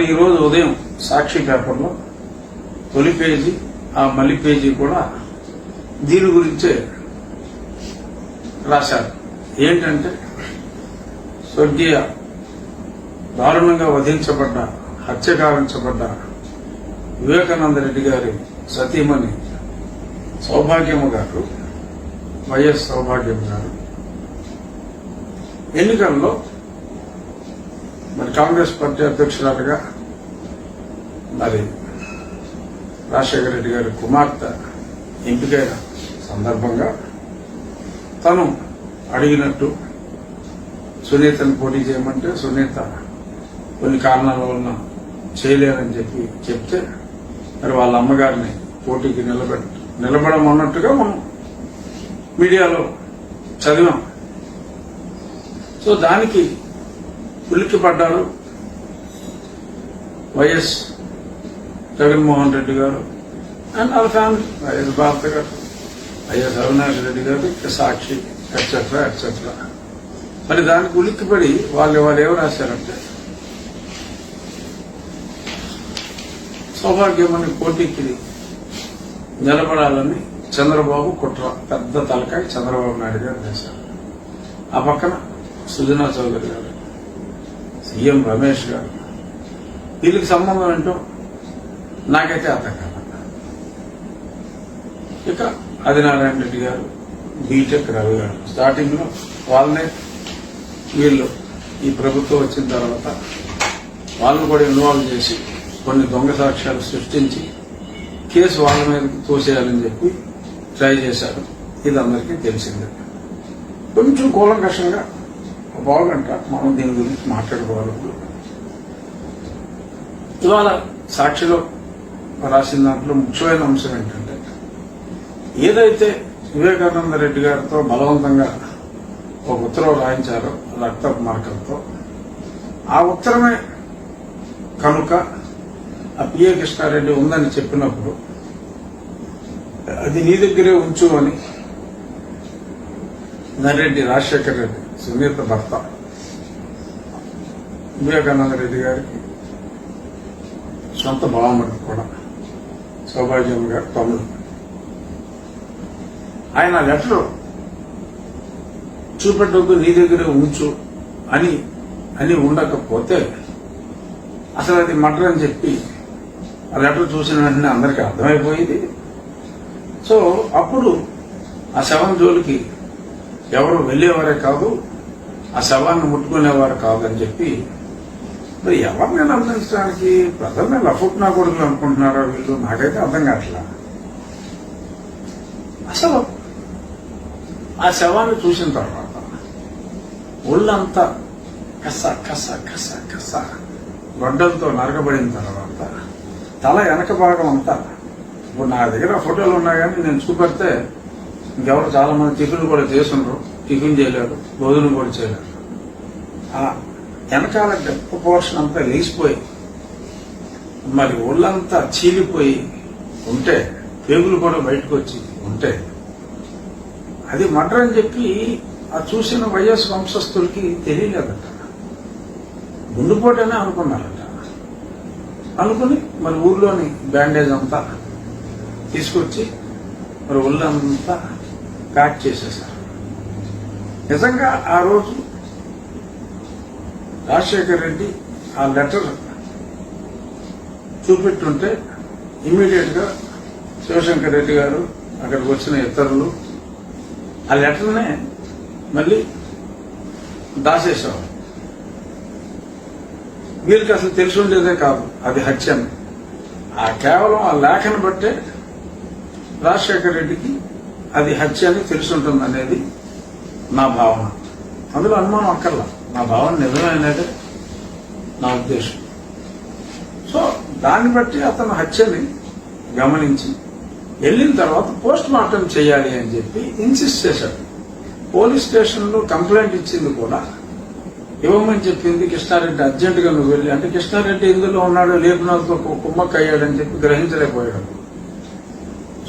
మరి ఈరోజు ఉదయం సాక్షి పేపర్లో తొలి పేజీ ఆ మలి పేజీ కూడా దీని గురించే రాశారు. ఏంటంటే స్వర్గీయ దారుణంగా వధించబడ్డ హత్య గావించబడ్డ వివేకానంద రెడ్డి గారి సతీమణి సౌభాగ్యము గారు వైఎస్ సౌభాగ్యం గారు ఎన్నికల్లో మరి కాంగ్రెస్ పార్టీ అధ్యక్షురాలుగా మరి రాజశేఖర రెడ్డి గారి కుమార్తె ఎంపికైన సందర్భంగా తను అడిగినట్టు సునీతను పోటీ చేయమంటే సునీత కొన్ని కారణాల వలన చేయలేరని చెప్పి చెప్తే మరి వాళ్ళ అమ్మగారిని పోటీకి నిలబెట్ నిలబడమన్నట్టుగా మనం మీడియాలో చదివాం. సో దానికి ఉలిక్కి పడ్డారు వైఎస్ జగన్మోహన్ రెడ్డి గారు అండ్ వాళ్ళ ఫ్యామిలీ వైఎస్ భారత గారు వైఎస్ అవినాష్ రెడ్డి గారు సాక్షి ఎట్సెట్రా ఎట్సెట్రా మరి దానికి ఉలిక్కిపడి వాళ్ళు వాళ్ళు ఏమి రాశారంటే? సౌభాగ్యమని పోటీకి నిలబడాలని చంద్రబాబు కుట్ర పెద్ద తలకాయ చంద్రబాబు నాయుడు గారు వేశారు ఆ పక్కన సుజనా చౌదరి గారు సీఎం రమేష్ గారు. వీళ్ళకి సంబంధం ఏంటో నాకైతే అర్థం కాదు. ఇక ఆదినారాయణ రెడ్డి గారు బీటెక్ రవి గారు స్టార్టింగ్లో వాళ్ళనే వీళ్ళు ఈ ప్రభుత్వం వచ్చిన తర్వాత వాళ్ళని కూడా ఇన్వాల్వ్ చేసి కొన్ని దొంగ సాక్ష్యాలు సృష్టించి కేసు వాళ్ళ మీద తోసేయాలని చెప్పి ట్రై చేశారు. ఇది అందరికీ తెలిసిందే. కొంచెం కూలంకషంగా ఒక మనం దీని గురించి మాట్లాడుకోవాలి ఇవాళ సాక్షిలో రాసిన దాంట్లో ముఖ్యమైన అంశం ఏంటంటే ఏదైతే వివేకానంద రెడ్డి గారితో బలవంతంగా ఒక ఉత్తరం రాయించారో రక్త మార్కర్తో ఆ ఉత్తరమే కనుక ఆ పిఏ కృష్ణారెడ్డి ఉందని చెప్పినప్పుడు అది నీ దగ్గరే ఉంచు అని నరెడ్డి రాజశేఖర్ రెడ్డి సునీత భర్త వివేకానంద రెడ్డి గారికి సొంత బావమడి కూడా సౌభాగ్యం గారు తమ్ముడు. ఆయన లెటర్ చూపెట్టొద్దు నీ దగ్గరే ఉంచు అని అని ఉండకపోతే అసలు అది మటర్ అని చెప్పి ఆ లెటర్ చూసిన వెంటనే అందరికీ అర్థమైపోయింది. సో అప్పుడు ఆ శవం జోలికి ఎవరు వెళ్ళేవారే కాదు ఆ శవాన్ని ముట్టుకునేవారు కాదని చెప్పి మరి ఎవరిని నమ్మించడానికి ప్రజల్ని లఫుట్నా కొడుకులు అనుకుంటున్నారో వీళ్ళు? నాకైతే అర్థం కావట్లా. అసలు ఆ శవాన్ని చూసిన తర్వాత ఒళ్ళంతా కస కస కస కస గొడ్డలతో నరకబడిన తర్వాత తల వెనక భాగం అంతా. ఇప్పుడు నా దగ్గర ఫోటోలు ఉన్నాయి కానీ నేను చూపెడితే ఇంకెవరు చాలా మంది టిఫిన్ కూడా చేసుండ్రు టిఫిన్ చేయలేరు భోజనం కూడా చేయలేరు ఆ వెనకాల గొప్ప పోర్షన్ అంతా లేచిపోయి మరి ఒళ్ళంతా చీలిపోయి ఉంటే పేగులు కూడా బయటకు వచ్చి ఉంటే అది మటర్ అని చెప్పి ఆ చూసిన వైఎస్ వంశస్థులకి తెలియలేదట. గుండుపోటనే అనుకున్నారట. అనుకుని మరి ఊర్లోని బ్యాండేజ్ అంతా తీసుకొచ్చి మరి ఒళ్ళంతా ప్యాక్ చేసేసారు నిజంగా ఆ రోజు రాజశేఖర్ రెడ్డి ఆ లెటర్ చూపెట్టుంటే ఇమ్మీడియట్గా శివశంకర్ రెడ్డి గారు అక్కడికి వచ్చిన ఇతరులు ఆ లెటర్నే మళ్ళీ దాసేసేవారు వీరికి అసలు తెలిసి ఉండేదే కాదు అది హత్య అని ఆ కేవలం ఆ లేఖను బట్టే రాజశేఖర్ రెడ్డికి అది హత్య అని తెలిసి ఉంటుంది అనేది నా భావన. అందులో అనుమానం అక్కర్లా. నా భావన నిజమే నా ఉద్దేశం. సో దాన్ని బట్టి అతను హత్యని గమనించి వెళ్ళిన తర్వాత పోస్ట్ మార్టం చేయాలి అని చెప్పి ఇన్సిస్ట్ చేశాడు. పోలీస్ స్టేషన్లో కంప్లైంట్ ఇచ్చింది కూడా ఇవ్వమని చెప్పింది కృష్ణారెడ్డి అర్జెంటుగా నువ్వు వెళ్ళి అంటే కృష్ణారెడ్డి ఇందులో ఉన్నాడు లేపునాలతో కుమ్మక్క అయ్యాడని చెప్పి గ్రహించలేకపోయాడు.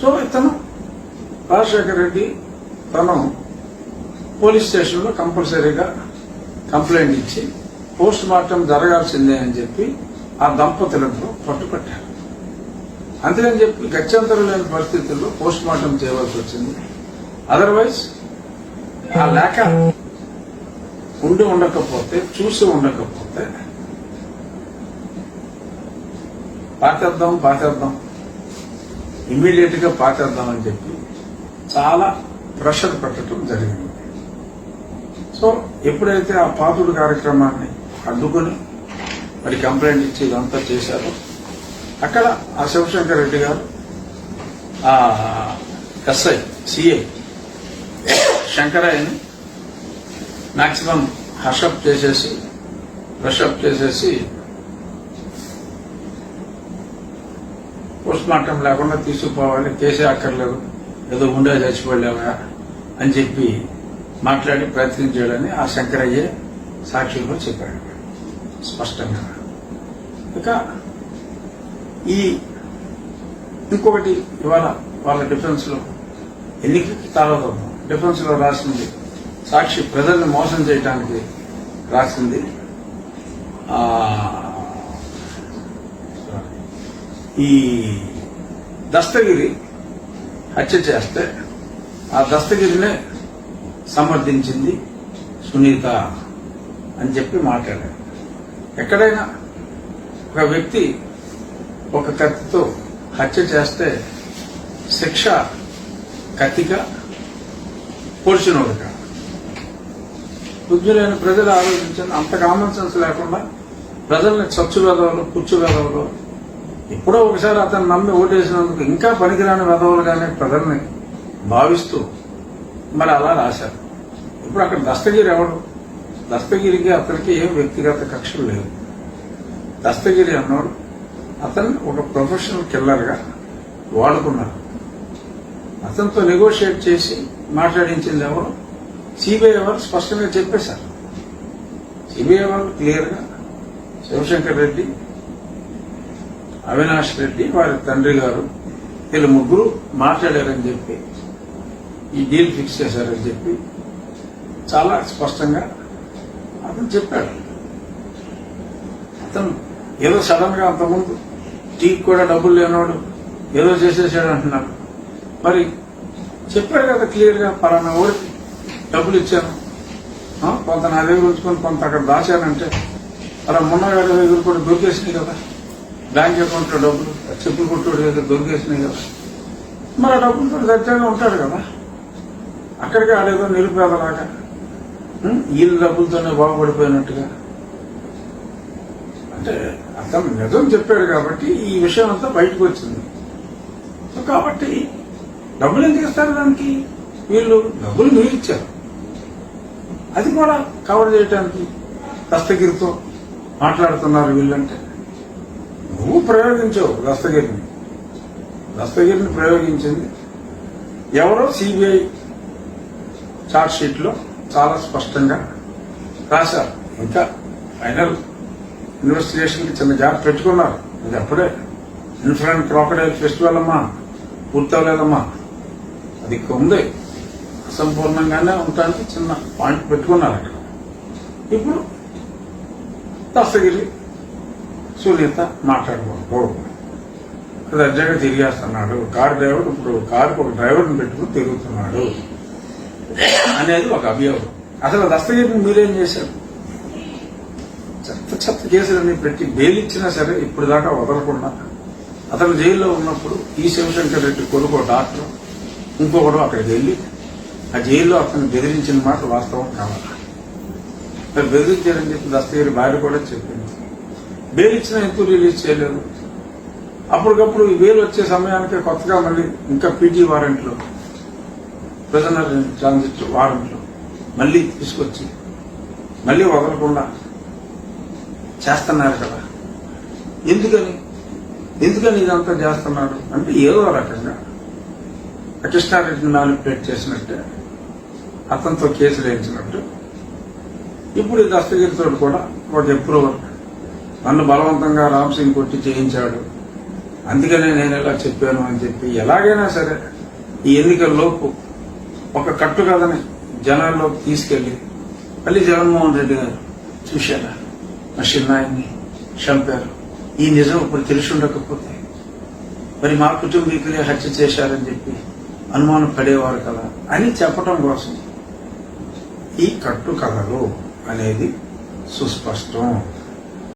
సో ఇతను రాజశేఖర రెడ్డి తను పోలీస్ స్టేషన్లో కంపల్సరీగా కంప్లైంట్ ఇచ్చి పోస్ట్ మార్టం జరగాల్సిందే అని చెప్పి ఆ దంపతులతో పట్టుపట్టారు. అందుకని చెప్పి గత్యంతరం లేని పరిస్థితుల్లో పోస్ట్ మార్టం చేయవలసి వచ్చింది. అదర్వైజ్ ఆ లేఖ ఉండి ఉండకపోతే చూసి ఉండకపోతే పాతేద్దాం పాతేద్దాం ఇమ్మీడియట్గా పాతేద్దాం అని చెప్పి చాలా ప్రెషర్ పెట్టడం జరిగింది. సో ఎప్పుడైతే ఆ పాతుడు కార్యక్రమాన్ని అడ్డుకొని మరి కంప్లైంట్ ఇచ్చి ఇదంతా చేశారో అక్కడ ఆ శివశంకర్ రెడ్డి గారు ఆ ఎస్ఐ సిఐ శంకరయ్యని మాక్సిమం హర్షప్ చేసేసి బ్రషప్ చేసేసి పోస్ట్ మార్టం లేకుండా తీసుకుపోవాలి కేసే అక్కర్లేదు ఏదో ఉండే చచ్చిపోలేవా అని చెప్పి మాట్లాడి ప్రయత్నం చేయడని ఆ శంకరయ్య సాక్షుల్లో చెప్పాడు. స్పష్టంగా. ఇక ఈ ఇంకొకటి ఇవాళ వాళ్ళ డిఫెన్స్లో ఎన్నికకి తర్వాత రాసింది సాక్షి ప్రజల్ని మోసం చేయడానికి రాసింది ఈ దస్తగిరి హత్య చేస్తే ఆ దస్తగిరినే సమర్థించింది సునీత అని చెప్పి మాట్లాడారు. ఎక్కడైనా ఒక వ్యక్తి ఒక కత్తితో హత్య చేస్తే శిక్ష కత్తిగా పొడిచినోడుగా బుద్ధులైన ప్రజలు ఆలోచించండి. అంత కామన్ సెన్స్ లేకుండా ప్రజల్ని చచ్చు వెదవలు పుచ్చు వెదవలు ఎప్పుడో ఒకసారి అతను నమ్మి ఓటేసినందుకు ఇంకా పనికిరాని వెదవలుగానే ప్రజల్ని భావిస్తూ మరి అలా రాశారు. ఇప్పుడు అక్కడ దస్తగిరి ఎవడు దస్తగిరికి అతనికి ఏం వ్యక్తిగత కక్షలు లేవు. దస్తగిరి అన్నాడు అతను ఒక ప్రొఫెషనల్ కిల్లర్గా వాడుకున్నారు అతనితో నెగోషియేట్ చేసి మాట్లాడించింది ఎవరు? సిబిఐ వాళ్ళు స్పష్టంగా చెప్పేశారు. సిబిఐ వాళ్ళు క్లియర్గా శివశంకర్ రెడ్డి అవినాష్ రెడ్డి వారి తండ్రి గారు వీళ్ళు ముగ్గురు మాట్లాడారని చెప్పి ఈ డీల్ ఫిక్స్ చేశారని చెప్పి చాలా స్పష్టంగా అతను చెప్పాడు. అతను ఏదో సడన్గా అంతకుముందు టీకి కూడా డబ్బులు లేనివాడు ఏదో చేసేసాడు అంటున్నాడు. మరి చెప్పాడు కదా క్లియర్గా పలానా ఊరికి డబ్బులు ఇచ్చాను. కొంత నా దగ్గర ఉంచుకొని కొంత అక్కడ దాచానంటే అలా మున్నగాడి దగ్గర కూడా దొరికేసినాయి కదా. బ్యాంక్ అకౌంట్లో డబ్బులు చెప్పులు కొట్టుడు దగ్గర దొరికేసినాయి కదా. మరి ఆ తోటి దట్టంగా ఉంటాడు కదా. అక్కడికి ఆడేదో నిరుపేదలాగా వీళ్ళ డబ్బులతోనే బాగుపడిపోయినట్టుగా. అంటే అతను నిజం చెప్పాడు కాబట్టి ఈ విషయం అంతా బయటకు వచ్చింది. సో కాబట్టి డబ్బులు ఎందుకు ఇస్తారు దానికి? వీళ్ళు డబ్బులు మీరు ఇచ్చారు అది కూడా కవర్ చేయడానికి దస్తగిరితో మాట్లాడుతున్నారు వీళ్ళంటే. నువ్వు ప్రయోగించావు దస్తగిరిని. దస్తగిరిని ప్రయోగించింది ఎవరో సిబిఐ చార్జ్ షీట్లో చాలా స్పష్టంగా రాశారు. ఇంకా ఫైనల్ ఇన్వెస్టిగేషన్కి చిన్న జాబ్ పెట్టుకున్నారు. ఇది అప్పుడే ఇన్ఫ్రాంట్ క్రాకడైల్ ఫెస్టివల్ అమ్మా పూర్తవలేదమ్మా. అది ఉంది. అసంపూర్ణంగానే ఉండటానికి చిన్న పాయింట్ పెట్టుకున్నారు అక్కడ. ఇప్పుడు దస్తగిరి సునీత మాట్లాడుకోవడం దర్జాగా తిరిగేస్తున్నాడు. కారు డ్రైవర్ ఇప్పుడు కారుకు ఒక డ్రైవర్ని పెట్టుకుని తిరుగుతున్నాడు. అనేది ఒక అభియోగం. అసలు దస్తగిరిని మీరేం చేశారు? చెత్త చెత్త కేసులన్నీ పెట్టి బెయిలిచ్చినా సరే ఇప్పుడు దాకా వదలకుండా అతను జైల్లో ఉన్నప్పుడు ఈ శివశంకర్ రెడ్డి కొడుకు డాక్టర్ ఇంకొకడు అక్కడికి వెళ్ళి ఆ జైల్లో అతను బెదిరించిన మాట వాస్తవం కావాలి. మరి బెదిరించారని చెప్పి దస్తగిరి భార్య కూడా చెప్పింది. బెయిల్ ఇచ్చినా ఎందుకు రిలీజ్ చేయలేదు? అప్పటికప్పుడు ఈ బెయిల్ వచ్చే సమయానికి కొత్తగా మళ్ళీ ఇంకా పీజీ వారెంట్లో ప్రిజనర్ ట్రాన్సిట్ వారెంట్లో మళ్ళీ తీసుకొచ్చి మళ్ళీ వదలకుండా చేస్తున్నారు కదా. ఎందుకని? ఎందుకని ఇదంతా చేస్తున్నారు అంటే ఏదో రకంగా కృష్ణారెడ్డిని మ్యానిపులేట్ చేసినట్టే అతనితో కేసులు వేయించినట్టు. ఇప్పుడు ఈ దస్తగిరితో కూడా ఒక అప్రూవల్ నన్ను బలవంతంగా రామ్ సింగ్ కొట్టి చేయించాడు. అందుకనే నేను ఇలా చెప్పాను అని చెప్పి ఎలాగైనా సరే ఈ ఎన్నికల లోపు ఒక కట్టు కథని జనాల్లోకి తీసుకెళ్ళి మళ్ళీ జగన్మోహన్ రెడ్డి గారు చూశారా? మా చిన్నాయన్ని చంపారు. ఈ నిజం ఇప్పుడు తెలిసి ఉండకపోతే మరి మా కుటుంబీకులే హత్య చేశారని చెప్పి అనుమానం పడేవారు కదా అని చెప్పటం కోసం ఈ కట్టు కథలు అనేది సుస్పష్టం.